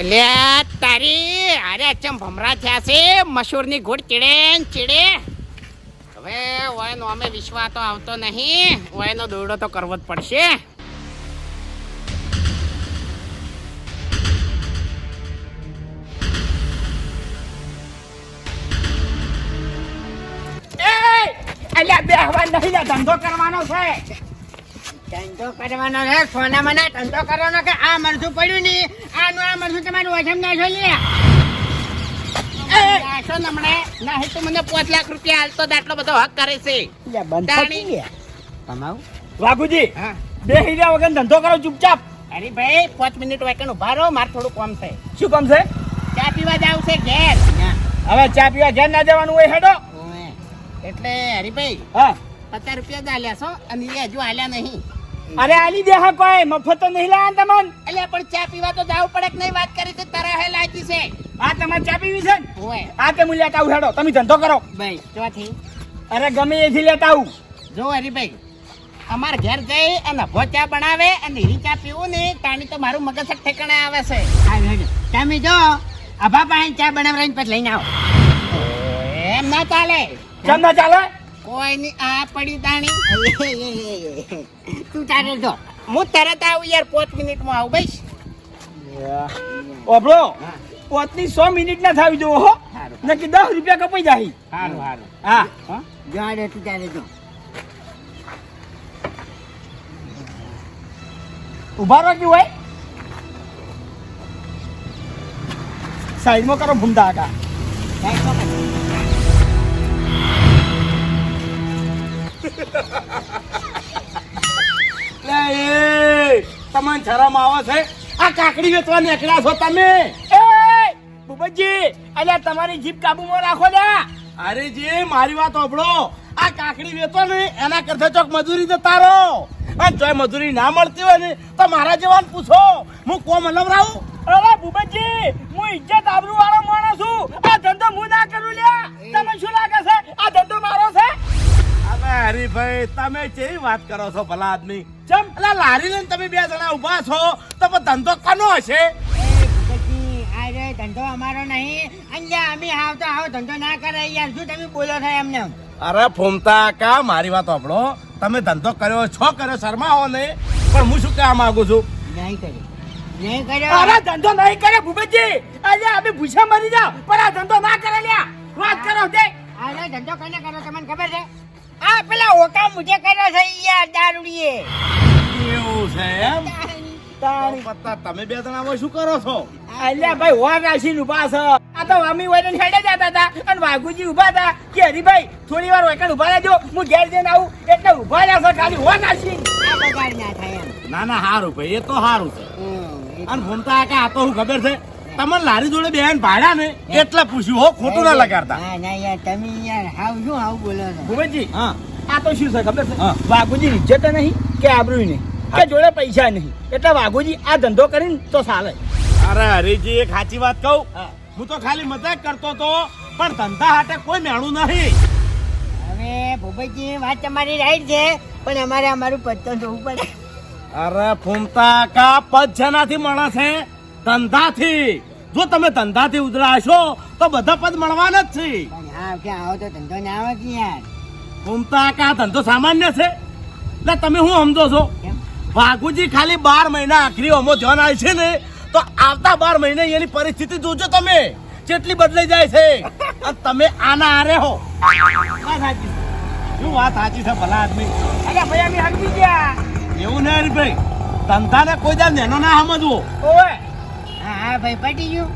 અલ્યા તારી, અરે ચમ ભમરા થયા છે? મસૂરની ઘોડ ચીડે ચીડે. હવે ઓયનો અમે વિશ્વા તો આવતો નહીં. ઓયનો દોરડો તો કરવો જ પડશે. અલ્યા બેહવા નહીં ધંધો કરવાનો છે. ધંધો કરવાનો છે સોના મને ધંધો કરવાનો કે આ મરચું પડ્યું ને આનું આ મરચું તમારું વજન ના જોઈએ. નાશો નમણે નહીં તો મને પાંચ લાખ રૂપિયા હાલતો આટલો બધો હક કરે છે. તમારું વાઘુજી હા. બે હીરા વગર ધંધો કરો ચૂપચાપ. અરે ભાઈ પાંચ મિનિટ વાયકન ઊભા રહો મારે થોડું કામ છે. શું કામ છે? ચા પીવા જાવ છે ઘેર. હવે ચા પીવા ઘેર ના જવાનું હોય હેડો. એટલે હરીભાઈ હા. પચાસ રૂપિયા જ આલ્યા છો અને એ હજુ આલ્યા નહીં. અરે આલી દે હા કોઈ મફત તો નહીં લાયા તમન? એટલે પણ ચા પીવા તો જાવ પડે કે નહીં? વાત કરી છે તારા હે લાગી છે. આ તમારે ચા પીવી છે? ઓય આ તે મુલ્યા તાવ હેડો તમે ધંધો કરો. ભાઈ ચોથી અરે ગમે એથી લેતા આવું. જો હરીભાઈ અમાર ઘેર જઈ અને ભો ચા બનાવે અને હી ચા પીવું ને તાણી તો મારું મગજ જ ઠેકાણે આવે છે. તમે જો અભા પાણી ચા બનાવવાની પછી લઈને આવો. એમ ના ચાલે. કેમ ના ચાલે? કોઈ ની આ પડી તાણી? તું તારે જો. હું તરત આવું યાર પાંચ મિનિટમાં આવું ભાઈ ઓબળો પોતની સો મિનિટ ના થાવી જોવો હો. નક્કી દસ રૂપિયા કપાઈ જાય સારું સારું હા. જાડે તું તારે જો. ઊભા રહો કેવું હોય સાઈડમાં કરો ભૂમતા આકા લે એ તમને શરમ આવે છે આ કાકડી વેચવા નીકળ્યા છો તમે? એ બુબજી અલ્યા તમારી જીભ કાબુમાં રાખો લ્યા. અરે જે મારી વાત સાંભળો. આ કાકડી વેચો ને એના કરતા ચોક મજૂરી તો તારો અને જોય મજૂરી ના મળતી હોય ને તો મારા જેવાને પૂછો. હું કોમ લવરાવું અરે ભૂપતજી હું ઇજ્જત આબરૂ વાળો માણસ છું. આ ધંધો હું ના કરું લ્યા. તમને શું લાગે છે? આ ધંધો મારો છે? અબે હરીભાઈ તમે કેવી વાત કરો છો ભલા આદમી? ચમ એટલે લારી લઈને તમે બે જણા ઊભા છો તો ધંધો કનો હશે? ધંધો અમારો નહીં. અહીંયા અમે હાવ તો હાવ ધંધો ના કરે યાર. શું તમે બોલો છો એમને? અરે ફોમતા કા મારી વાત આપણો તમે ધંધો કર્યો છો કર્યો શરમાવો નહીં. પણ હું શું કહેવા માંગુ છું? નહીં કર્યો. નહીં અરે ધંધો નહીં કરે ભૂપેજી આજે અમે ભૂસા મરી જાવ પણ આ ધંધો ના કરે લ્યા. વાત કરો તે અરે ધંધો કોને કરો તમને ખબર છે? આ પેલા ઓકા મુજે કર્યો છે યાર દારૂડીએ. એવું છે એમ? તાણી. પત્તા તમે બે જણામાં શું કરો છો? અલ્યા ભાઈ હોર રાશિ ઊભા છે. આ તો અમી વઈને હેડે જતા હતા અને વાઘુજી ઊભા હતા. કે હરીભાઈ થોડી વાર વૈકણ ઊભા રહેજો. હું ઘેર જઈને આવું. એટલે ઊભા રહ્યા છે ખાલી હોર રાશિ. આ બગાડ ના થાય ના ના હારું ભાઈ એ તો હારું છે. અને ફોમતા કા આ તો હું ખબર છે તમને લારી જોડે બેન ભાડા ને એટલે પૂછ્યું હો ખોટું ના લગાડતા. ના ના યાર તમે યાર હાવ શું હાવ બોલો છો? ભૂપતજી હા. આ તો શું છે ખબર છે? બાપુજી વાઘુજી ઇજ્જત નહીં કે આબરૂ નહીં? કે જોડે પૈસા નહીં? એટલે વાઘુજી આ ધંધો કરીને તો ચાલે. અરે હરીજી એક સાચી વાત કહું. હું. તો ખાલી મજાક કરતો તો પણ ધંધા હાટે કોઈ મેણું નહીં. હવે ભૂપતજી વાત તમારી રાઈટ છે પણ અમારે અમારું પત્તો જોવું પડે. અરે ફૂમતા કા પદ જેનાથી મળે છે? ધંધાથી. જો તમે ધંધાથી ઉધરાશો તો બધા પદ મળવાના જ છે. હા કે આવો તો ધંધો ના આવે કે યાર? ફૂમતા કા ધંધો સામાન્ય છે. એટલે તમે શું સમજો છો? ભાગુજી વાઘુજી ખાલી બાર મહિના આખરી અમો ધ્યાન આવે છે ને તો આવતા બાર મહિને એની પરિસ્થિતિ જોજો તમે. કેટલી બદલાઈ જાય છે. અને તમે આના આરે હો. શું વાત સાચી છે ભલા આદમી? અરે ભાઈ અમે હરકી ગયા. એવું નહીં ભાઈ. ધંધાને કોઈ દાદ નેનો ના સમજવો. ઓય હા હા ભાઈ પટી ગયું.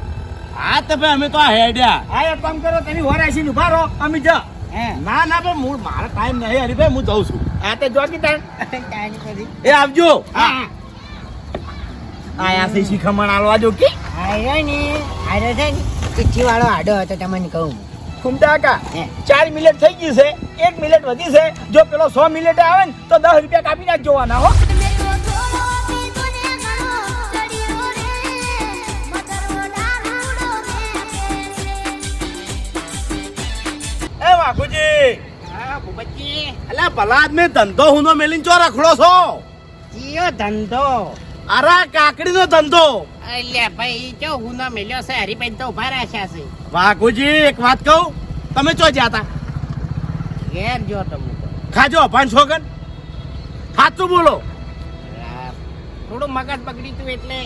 હા તો ભાઈ અમે તો આ હેડ્યા. હા એક કામ કરો તમે હોર આશી ઊભા રહો અમે જા ના ના ભાઈ હું મારો ટાઈમ નહીં હરીભાઈ હું જઉં છું. આ તો તાણ તાણી એ આવજો. હા. આયા છે શીખમણ આલવા જો કે. આયો ને આર્યો છે ને ચિઠ્ઠી વાળો આડો હતો તમને કહું. કુમટાકા ચાર મિનિટ થઈ ગઈ છે એક મિનિટ વધી છે. જો પેલો સો મિનિટ આવે ને તો દસ રૂપિયા કાપી નાખ જોવાના હો. વાઘુજી હા ભૂપતજી. અલ્યા ભલા આદમી ધંધો હુનો મેલીને ચો રખડો છો? જીયો ધંધો? અરે કાકડીનો ધંધો. અલ્યા ભાઈ ચો હુનો મેલ્યો છે હરીભાઈ તો ઊભા રાખ્યા છે બાપુજી એક વાત કહું તમે ચો જ્યાં હતા? ઘેર જો તમે. ખાજો પાંચ છોકન. સાચું બોલો. થોડું મગજ બગડી તું એટલે.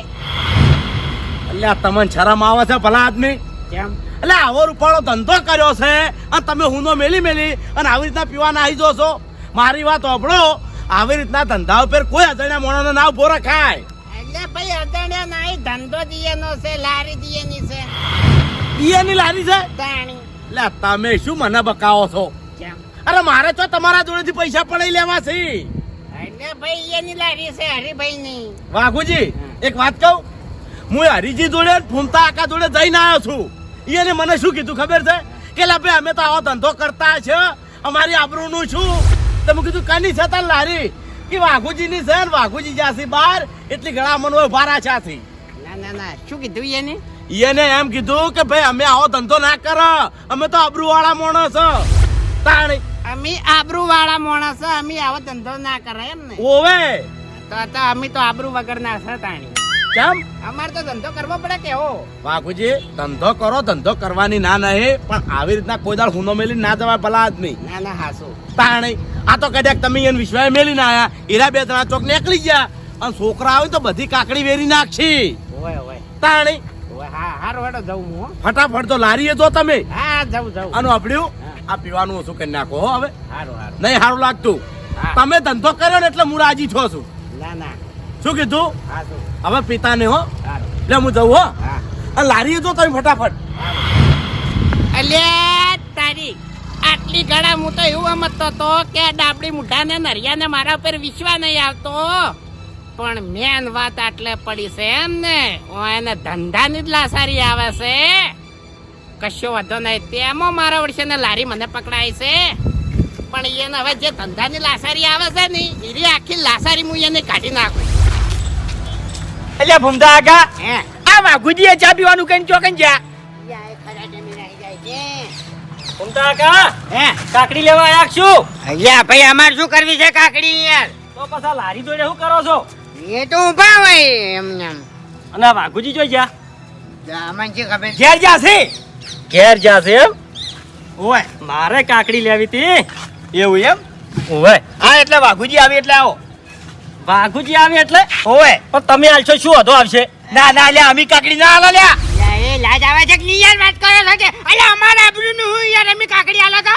અલ્યા તમને શરમ આવે છે ભલા આદમી કેમ એટલે આવો રૂપાળો ધંધો કર્યો છે અને તમે હુંનો મેલી મેલી અને આવી રીતના પીવાના આવી જો છો. મારી વાત ઓભળો આવી રીતના ધંધા ઉપર કોઈ અજાણ્યા મોણાનો ના ઊભો રખાય. અલ્યા ભાઈ અજાણ્યા ના ધંધો દિયેનો છે લારી દિયેની છે. ઈયાની લારી છે? તાણી. એટલે તમે શું મને બકાવો છો? કેમ? અરે મારે તો તમારા જોડેથી પૈસા પડાઈ લેવા છે. એટલે ભાઈ એની લારી છે હરીભાઈ ની વાઘુજી એક વાત કહું. હું હરીજી જોડે ફૂમતા આકા જોડે જઈને આવ્યો છું. એને મને શું કીધું ખબર છે? કે લા ભાઈ અમે તો આવો ધંધો કરતા છે. અમારી આબરૂનું શું? તો મેં કીધું કની છે તાર લારી? કે વાઘુજીની છે ને વાઘુજી જ્યાંથી બહાર એટલી ઘણા મનો ભારા છાથી ના ના ના. શું કીધું એને એને એમ કીધું કે ભાઈ અમે આવો ધંધો ના કરો. અમે તો આબરૂવાળા વાળા માણસ તાણી અમે આબરૂવાળા માણસ અમે આવો ધંધો ના કરે એમ ને. ઓવે. તો અમે તો આબરૂ વગર ના છે તાણી. કેમ અમારે તો ધંધો કરવો પડે કેવો? બાપુજી ધંધો કરો ધંધો કરવાની ના નહીં પણ આવી રીતના કોઈ દાળ હુનો મેલી ના જવાય ભલા આદમી. ના ના હાસુ તાણે આ તો કદાચ તમે એને વિશ્વાસ મેલીને આયા. હીરા બે ત્રણ ચોક નીકળી ગયા. અને છોકરા આવે તો બધી કાકડી વેરી નાખશી ઓય ઓય. તાણે હા હું ફટાફટ તો લારીએ જો તમે. હા જાઉં જવું આનું આપડ્યું આ પીવાનું ઓછું કરી નાખો હવે. હારું હારું. નહીં સારું લાગતું. તમે ધંધો કર્યો ને એટલે હું રાજી છો છું. ના ના. શું કીધું? હાસુ હવે પિતા ને હો. એટલે હું જવું હો. લારી અને લારીએ જો તમે ફટાફટ. અલ્યા તારી આટલી ગળા હું તો એવું સમજતો તો કે ડાબડી મુઢાને નરિયાને મારા ઉપર વિશ્વાસ નહીં આવતો. પણ મેન વાત આટલે પડી છે એમ ને. હું એને ધંધાની જ લાસારી આવે છે. કશો વાંધો નહીં. તેમાં મારા વર્ષે ને લારી મને પકડાય છે. પણ એને હવે જે ધંધાની લાસારી આવે છે ને એ આખી લાસારી હું એને કાઢી નાખું. એટલે ભૂમતા આગા હે. આ વાઘુજીએ ચા પીવાનું કઈ ચોકન જા. ભૂમતા આગા હે. કાકડી લેવા આયા છું? અલ્યા ભાઈ અમારે શું કરવી છે કાકડી યાર? તો પાછા લારી જોડે શું કરો છો? એ તો ઊભા હોય એમને એમ અને વાઘુજી જોઈ જા અમને કે ખબર? ઘેર જાશે? ઘેર જાશે એમ? ઓય મારે કાકડી લેવી હતી. એવું એમ? ઓય. હા એટલે વાઘુજી આવી એટલે આવો. વાઘુજી આવે એટલે? ઓય પણ તમે આલશો શું હતો આવશે? ના ના લે અમી કાકડી ના આલો લ્યા. એ લાજ આવે છે કે નહીં યાર? વાત કરે છે કે? અલ્યા અમારા આબરૂનું હું યાર અમે કાકડી આલો તો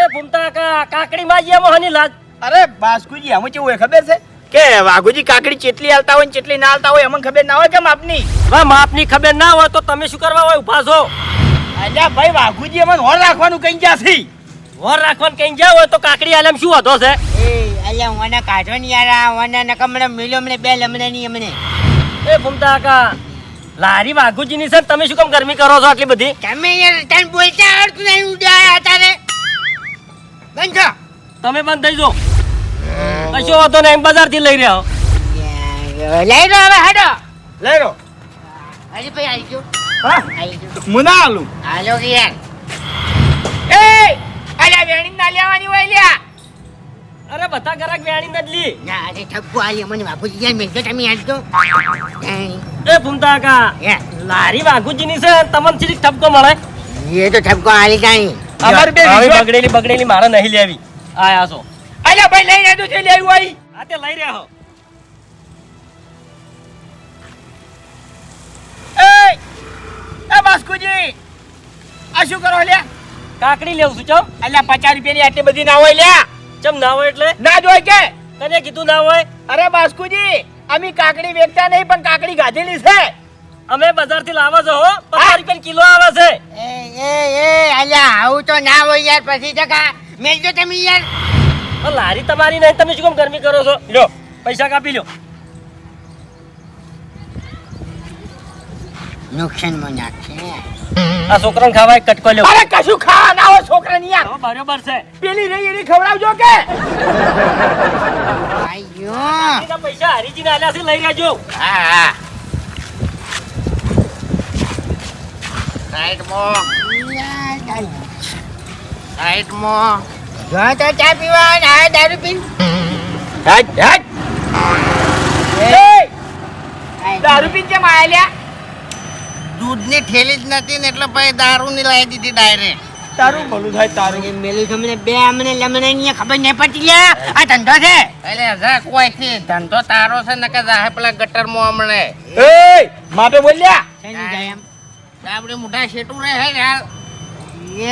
એ ભૂમતા કા કાકડી માં જે મોહની લાજ. અરે બાસ્કુજી આમ કેવું ખબર છે? કે વાઘુજી કાકડી ચેટલી આલતા હોય ને ચેટલી ના આલતા હોય અમને ખબર ના હોય કે આપની હવે માપની ખબર ના હોય તો તમે શું કરવા હોય? ઊભા છો. અલ્યા ભાઈ વાઘુજી અમને હોર રાખવાનું કઈ જ્યાંથી હોર રાખવાનું કઈ જ્યાં હોય તો કાકડી આલમ શું હતો છે? એ અલ્યા મને કાઢો ને યાર આ મને નકમણે મિલ્યો મને બે લમણે ની અમને. એ ભૂમતા કા લારી વાઘુજી ની છે તમે શું કામ ગરમી કરો છો આટલી બધી? તમે યાર તને બોલતા આવડતું નહીં ઉડાયા તારે. બંધ છો તમે બંધ થઈ જો. કશો હતો ને બજારથી લઈ રહ્યો લઈ રહ્યો હવે હેડો. લઈ રહ્યો હજી ભાઈ આવી ગયો. હા? આવી ગયો. મુના આલું હાલો. કે યાર. એ! અલ્યા વેણી ના લેવાની હોય લ્યા. અરે બધા ગરાક વેણી નદલી ના અરે ઠપકો આલી મને બાપુજી યાર મિલતો તમે આજ તો એ ફૂમતા કા લારી વાઘુજી ની છે તમને ચીરી ઠપકો મળે? એ તો ઠપકો આલી કાઈ. અમાર બે બગડેલી બગડેલી મારે નહીં લેવી. આયા છો. અલ્યા ભાઈ લઈ લેજો છે લેવું હોય આ તે લઈ રહ્યો. એ એ બાસ્કુજી આ શું કરો લ્યા? કાકડી લેવું છું ચો. અલ્યા પચાસ રૂપિયાની આટલી બધી ના હોય લ્યા. ચમ ના હોય એટલે? ના જોય હોય કે? તને કીધું ના હોય? અરે બાસ્કુજી અમે કાકડી વેચતા નહીં પણ કાકડી ગાધેલી છે. અમે બજારથી લાવો છો હો. પચાસ રૂપિયા કિલો આવે છે. એ એ એ અલ્યા આવું તો ના હોય યાર પછી ટકા મેલજો તમે યાર. લારી તમારી નહીં તમે શું કામ ગરમી કરો છો? લો પૈસા કાપી લો નુકસાનમાં નાખશે આ છોકરાને ખાવા એક કટકો લ્યો. અરે કશું ખાવા ના હોય છોકરાને યાર. બરોબર છે. પેલી રહી એની ખવડાવજો કે. આયો. પૈસા હરીજી ના આલ્યા છે લઈ રહેજો. હા હા. જો તો ચા પીવા દારૂ પીન હટ હટ. એ. દારૂ પીન કેમ આયા લ્યા? દૂધની થેલી જ નથી ને એટલે ભાઈ દારૂની લાવી દીધી ડાયરેક્ટ તારું ભલું થાય તારું. મેલું તમને બે અમને લમણે ની ખબર નહીં પડતી લે આ ધંધો છે? એટલે જા કોઈ થી ધંધો તારો છે ને કે જાહે પેલા ગટર મો હમણે એ માપે બોલ્યા આપડે મોટા શેટું રહે હે યાર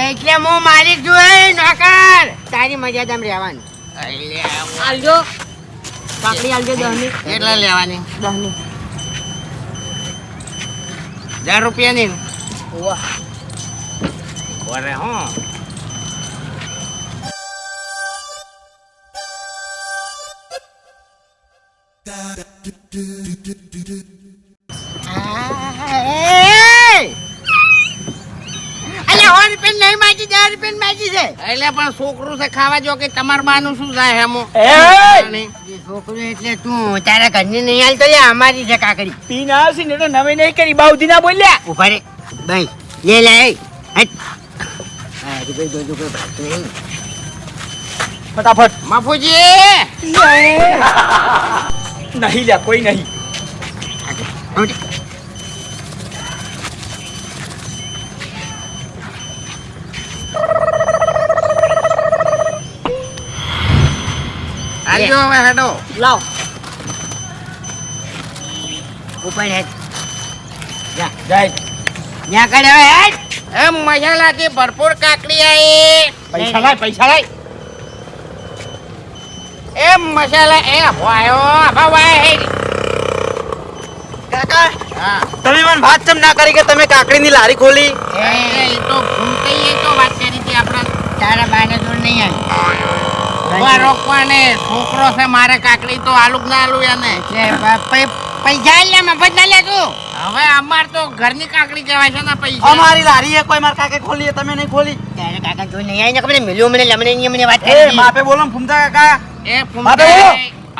એટલે હું માલિક જો એ નોકર. તારી મર્યાદામાં રહેવાનું. આલજો. પાકડી આલજો દહની. એટલે લેવાની? દહની. હજાર રૂપિયાની ઓરે હું અલ્યા સો રૂપિયા નહીં માગી દસ રૂપિયા માગી છે. એટલે પણ છોકરું છે ખાવા જો કે તમાર બાનું શું થાય હેમો છોકરું એટલે તું તારા ઘરની નહીં હાલતો લે અમારી છે કાકડી. પીને આવશે ને એટલે નવી નહીં કરી બાઉદી ના બોલ્યા. ઊભા રે ભાઈ લે લે એ. હટ. નહીં. ફટાફટ. માફુજી! નહીં. લ્યા કોઈ નહીં. આજો હવે હેડો. લાવ. ઉપર હેડ. જા. જાય. ત્યાં કરે હવે હેડ. એમ મસાલાથી ભરપૂર કાકડી આવી. પૈસા લાય પૈસા લાય. એમ મસાલા એ વાયો આભા વાય કાકા હા. તમે મને વાત ચમ ના કરી કે તમે કાકડીની લારી ખોલી? એ તો તો ભૂમકઈ એ તો વાત તારા બાને જોડ નહીં આવી. રોકવાને છોકરો છે મારે કાકડી તો આલુક ના આલુ એને. પૈસા લે મફત ના લે તું. હવે અમાર તો ઘરની કાકડી કહેવાય છે ને પૈસા. અમારી લારી એ કોઈ મારા કાકે ખોલી તમે નહીં ખોલી. તારે કાકા જોઈ નહીં આવી ને ખબર મને લમને નહીં મને વાત એ માપે બોલો ફૂમતા કાકા. એ માપે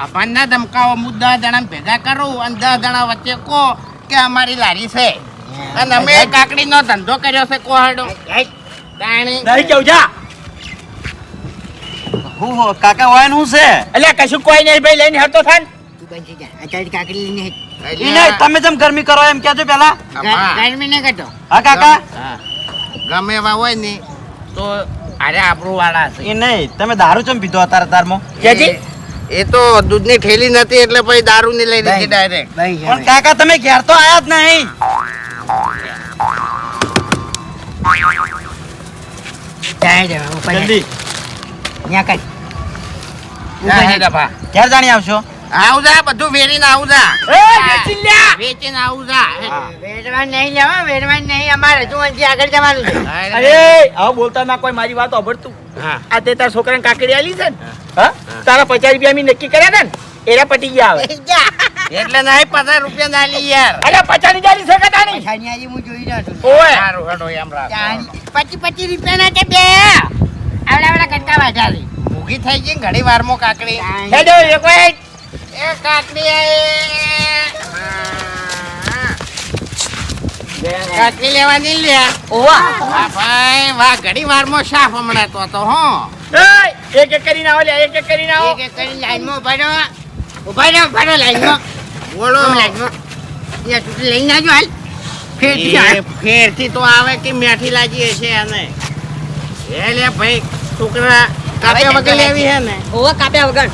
આપણને ધમકાવો હું દસ જણા ભેગા કરું અને દસ જણા વચ્ચે કહો કે અમારી લારી છે. અને અમે કાકડીનો ધંધો કર્યો છે કોહડો. નહીં કેવું જા. હું કાકા હોય શું છે? એટલે કશું કોઈ નહીં ભાઈ લઈને હરતો થાન. તું બંધી જા. અત્યારે કાકડી લઈને ઈ તમે જેમ ગરમી કરો એમ કહેજો પેલા ગરમી નહીં કરતો. હા કાકા? ગમે એવા હોય ને. તો અરે આબરૂ વાળા છે. એ નહીં તમે દારૂ ચમ પીધો અત્યારે તારમાં? એ તો દૂધની થેલી નથી એટલે પછી દારૂ ની લઈ લીધી ડાયરેક્ટ પણ કાકા તમે ઘેર તો આયા જ નહીં. જલ્દી. ક્યારે જાણી આવશો? આવજા બધું વેરીને આવું જા. એ વેચી લ્યા વેચીને આવજા જા. વેરવા નહીં લેવા વેરવા નહીં. અમારે તું અહીંથી આગળ જવાનું છે. અરે હવે બોલતા ના કોઈ મારી વાત સાંભળતું આ તે તારા છોકરાને કાકડી આલી છે ને? હા. તારા પચાસ રૂપિયા અમે નક્કી કર્યા હતા ને? એરા પટી ગયા હવે. એટલે નહીં પચાસ રૂપિયા ના લી યાર. અરે પચાસની ચાલી શકે છું. ઓય. સારું હેડો એમ રાખ પચી પચી રૂપિયા ના કે બે? આવડા આવડા કટકા વાંચાલી ભૂખી થઈ ગઈ ઘણી વારમાં કાકડી. હેડો એક વાર એ કાકડી આય હા. કાકડી લેવાની લ્યા. ઓવા. વાહ ભાઈ વાહ ઘણી વારમાં સાફ હમણાં તો તો હો. એક એક કરીને આવો એક એક કરીને આવો. એક એક કરી લાઈનમાં ઊભા રહો. ઊભા રહો ઊભા રહો લાઈનમાં. બોલો. લાઈનમાં. ત્યાં સુધી લઈને આવજો હાલ. ફેરથી આવે ફેરથી તો આવે કે મેઠી લાગી હશે આને. એ લે ભાઈ છોકરા કાપ્યા વગર લેવી હે ને? ઓવા કાપ્યા વગર.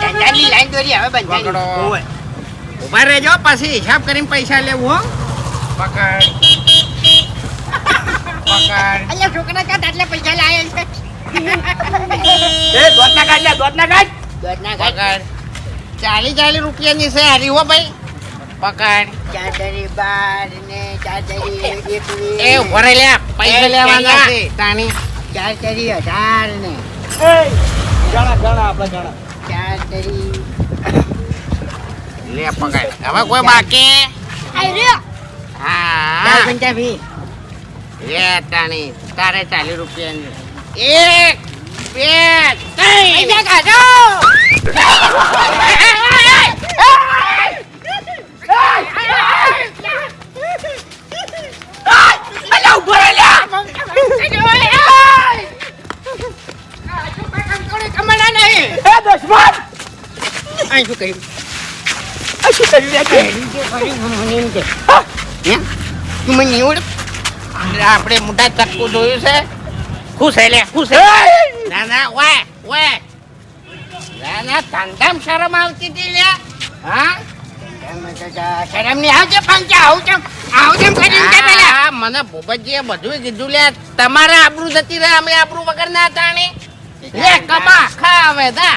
ધંધાની લાઈન દોરી હવે. બંધાઈ ઊભા રહેજો પછી હિસાબ કરીને પૈસા લેવું હો. પકડ. પકડ. અલ્યા છોકરા ક્યાં આટલા પૈસા લાયા છે? એ દોત ના કાઢ લ્યા દોત ના કાઢ ચાલી ચાલી રૂપિયાની છે હારી હો ભાઈ. પકડ. ચાદરી બાર ને ચાદરી એ ઊભો રહી લે પૈસા લેવાના છે? તાણી ચારી હજાર ને. એય, ગણા ગણા આપણે ગણા. ચાદરી લે પકડ હવે કોઈ બાકી? હા. પંજાબી લે તાણી તારે ચાલીસ રૂપિયા એક બે ત્રણ. અહીં શું કર્યું? આ શું કર્યું તે? મને એમ કે. હે? તું મને એવું આપણે મોટા ચક્કુ જોયું છે. ખુશ એટલે ખુશ ના ના ઓય ઓય. ના ના ધંધામ શરમ આવતી હતી લે. હા? શરમની આવજે પંચા આવું કેમ આવું કેમ કરીને કે પેલા મને ભૂપતજીએ બધું કીધું લે તમારે આબરૂ જતી રહે અમે આબરૂ વગર ના તાણી લે કમા. ખા હવે દા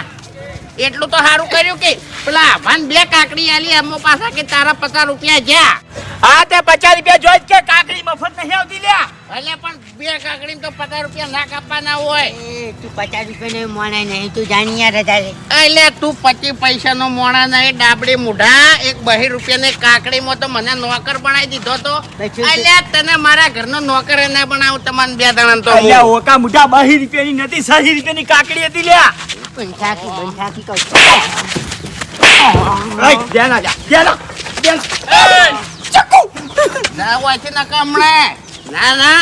એટલું તો સારું કર્યું કે પેલા ભાન બે કાકડી આલી, અમો પાછા કે તારા પચાસ રૂપિયા જ્યાં. હા તે પચાસ રૂપિયા જોઈ કે કાકડી મફત નહીં આવતી લ્યા. એટલે પણ બે કાકડી તો પચાસ રૂપિયા ના કાપવાના હોય. તું પચાસ રૂપિયા નહીં મોણા નહીં તું જાણી યાર હજારે એટલે તું પચીસ પૈસા નો મોણા નહીં ડાબડી મૂઢા એક બહી રૂપિયાની કાકડીમાં તો મને નોકર બનાવી દીધો તો. એટલે તને મારા ઘરનો નોકર ના બનાવું તમારે બે જણા તો અલ્યા હું. ઓકા મોટા બાહી રૂપિયાની નથી સાહી રૂપિયાની કાકડી હતી લ્યા. પંચાકી પંચાકી કહું ધ્યાન આજા ધ્યાન ધ્યાન ના હોય ના નકા હમણાં ના ના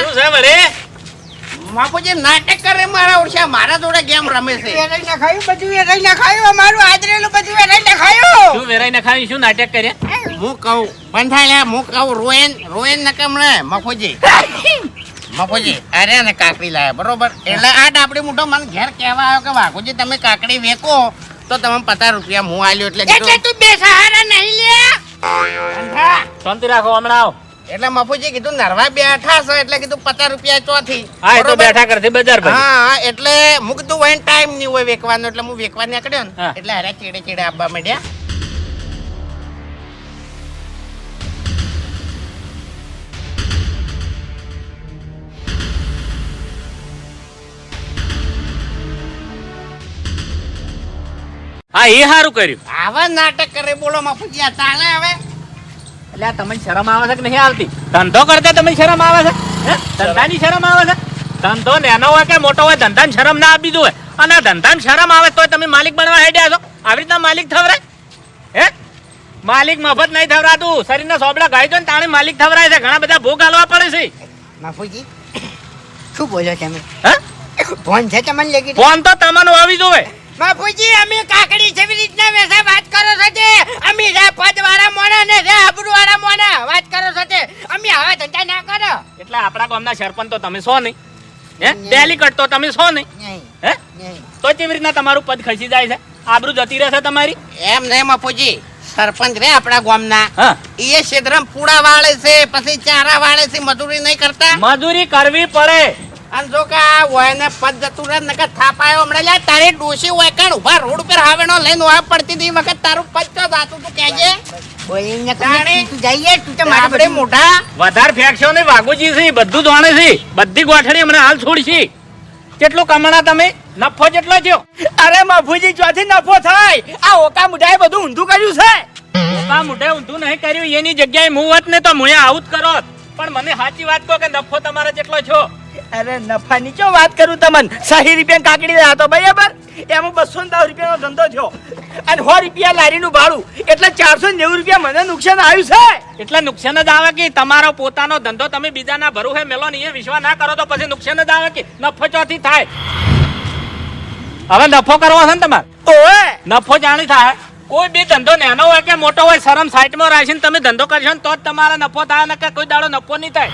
બાપુજી નાટક કરે મારા ઓળખ્યા મારા જોડે ગેમ રમે છે. વેરાઈ ના ખાયું બધું વેરાઈ ના ખાયું અમારું આદરેલું બધું વેરાઈ ના ખાયું શું વેરાઈ શું નાટક કરે હું કહું બંધાય હું કહું રોયન રોયન નકમણે મફુજી મફુજી અરે ને કાકડી લાયા બરોબર? એટલે આ ડાબડી મોટો મને ઘેર કહેવા આવ્યો કે વાઘુજી તમે કાકડી વેકો તો તમે પચાસ રૂપિયા હું આલ્યો. એટલે એટલે તું બે સહારા નહીં લે? શાંતિ રાખો હમણાં આવો. એટલે મફુજી કીધું નરવા બેઠા છો એટલે કીધું પચાસ રૂપિયા ચોથી. હા એ તો બેઠા કરતી બજાર ભાઈ. હા એટલે હું કીધું વન ટાઈમ નહીં હોય વેકવાનો એટલે હું વેકવા નીકળ્યો ને એટલે અરે ચીડે ચીડે આવવા માંડ્યા. હા એ સારું કર્યું. આવા નાટક કરે બોલો મફુજી ચાલે હવે? એટલે તમને શરમ આવે છે કે નહીં આવતી? ધંધો કરતા તમને શરમ આવે છે? હે? ધંધાની શરમ આવે છે? ધંધો નાનો હોય કે મોટો હોય ધંધાને શરમ ના આપી હોય. અને ધંધાને શરમ આવે તોય તમે માલિક બનવા હેડ્યા છો. આવી રીતના માલિક થવરાય. હે? માલિક મફત નહીં થવરાતું. શરીરના સોબડા ગાય દો ને તાણે માલિક થવરાય છે. ઘણા બધા ભોગ હાલવા પડે છે. માફુજી શું બોલો તમે? હે? ફોન છે તમને લેગી? ફોન તો તમને આવી જોવે બાપુજી અમે કાકડી જેવી રીતના વેસા વાત કરો છો તે? અમે જે પદ વાળા મોણા ને જે આબરૂ વાળા મોણા વાત કરો છો તે? અમે હવે ધંધા ના કરો. એટલે આપણા ગામના સરપંચ તો તમે છો નહીં. હે? ડેલી તો તમે છો નહીં. હે? તો કેવી રીતના તમારું પદ ખસી જાય છે? આબરૂ જતી રહેશે તમારી? એમ નહીં બાપુજી. સરપંચ રે આપણા ગામના. એ ક્ષેત્રમાં પૂડા વાળે છે પછી ચારા વાળે છે મજૂરી નહીં કરતા? મજૂરી કરવી પડે. અને જો કે આ હોય ને પદ જતું રહે નકર થાપાયો હમણાં. લે તારી ડોશી હોય કાણ ઊભા રોડ ઉપર હાવેનો લઈને વાપ પડતી હતી. વખત તારું પદ તો જાતું તું કહેજે. બોલીને જાણે. તું જઈએ તું તો મારે મોઢા વધારે ફેંકશો ને વાઘુજી છે બધું ધોણે છે. બધી ગોઠડી હમણાં હાલ છોડશી. કેટલું કમાણા તમે? નફો જેટલો થયો અરે મફુજી ચોથી નફો થાય આ ઓકા મુઢાએ બધું ઊંધું કર્યું છે. ઓકા મોઢે ઊંધું નહીં કર્યું એની જગ્યાએ હું હોત ને તો મુયા આવું જ કરો. પણ મને સાચી વાત કહો કે નફો તમારે જેટલો છો. અરે નફાની ચો વાત કરું તમને? સહી રૂપિયા કાકડી રહ્યા તો બરાબર? એમાં બસો ને દસ રૂપિયાનો ધંધો થયો. અને સો રૂપિયા લારીનું ભાડું. એટલે ચારસો નેવું રૂપિયા મને નુકસાન આવ્યું છે. એટલે નુકસાન જ આવે કે તમારો પોતાનો ધંધો તમે બીજાના ભરું હે મેલો ને એ વિશ્વાસ ના કરો તો પછી નુકસાન જ આવે કે નફો ચોથી થાય. હવે નફો કરવો છે ને તમારે? ઓએ નફો જાણી થાય. કોઈ બી ધંધો નાનો હોય કે મોટો હોય શરમ સાઈડમાં રાખીને તમે ધંધો કરશો ને તો જ તમારે નફો થાય ને કે કોઈ દાડો નફો નહીં થાય.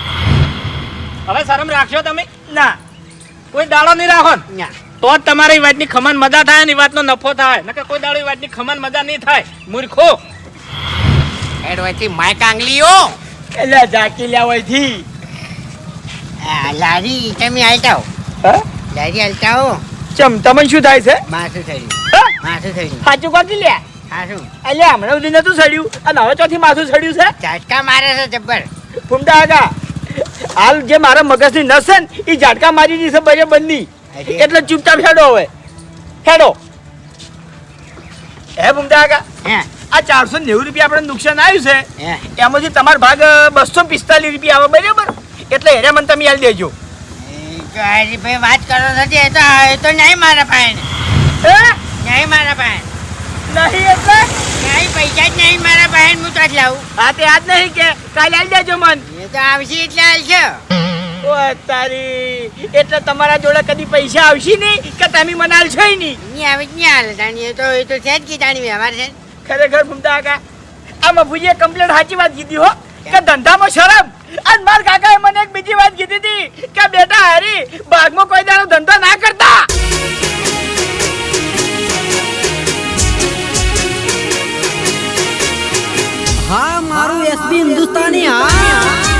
હવે શરમ રાખશો તમે? ના. કોઈ દાડો નહીં રાખો ના? તો જ તમારી વાતની ખમન મજા થાય ને વાતનો નફો થાય. નકે કોઈ દાડો વાતની ખમન મજા નહીં થાય. મૂર્ખો. એડવાથી માય કાંગલીઓ એટલે જાકી લ્યા હોયથી આ લારી તમે હાલતા હો. હા? લારી હાલતા હો. ચમ તમને શું થાય છે? માથું થઈ હા? માથું ગયું સાચું કરતી લ્યા? હા શું? એટલે હમણાં સુધી નતું સડ્યું. અને હવે ચોથી માથું સડ્યું છે? ઝાટકા મારે છે જબ્બર. ફૂમડા આગા. હાલ જે મારા મગજની નસ છે ને એ ઝાટકા મારી દીધી છે બરે બંધી. એટલે ચૂપચાપ હેડો હવે. હેડો. હે ફૂમડા આગા આ ચારસો નેવું રૂપિયા આપણે નુકસાન આવ્યું છે. એમાંથી તમારો ભાગ બસો પિસ્તાલીસ રૂપિયા આવે બરાબર? એટલે એને મને તમે યાદ દેજો. ભાઈ વાત કરો નથી એ તો એ તો નહીં મારા પાસે નહીં મારા પાસે નહીં એટલે? નહીં પૈસા જ નહીં મારા પાસે હું તો જ લાવું. હા તે આજ નહીં કે કાલે આવી દેજો મન. એ આવશે એટલે આવશે ઓ તારી એટલે તમારા જોડે કદી પૈસા આવશે નહીં કે તમે મને આલશો નહીં? નહીં આવે નહીં હાલે તાણી. તો એ તો છે જ કે તાણી વ્યવહાર છે. ખરેખર ભૂમતા કાકા આ મફુજીએ કમ્પ્લેટ સાચી વાત કીધી હો કે ધંધામાં શરમ. અને માર કાકાએ મને એક બીજી વાત કીધી હતી કે બેટા હારી બાગમાં કોઈ દાડો ધંધો ના કરતા. હા મારું એસબી હિન્દુસ્તાની હા.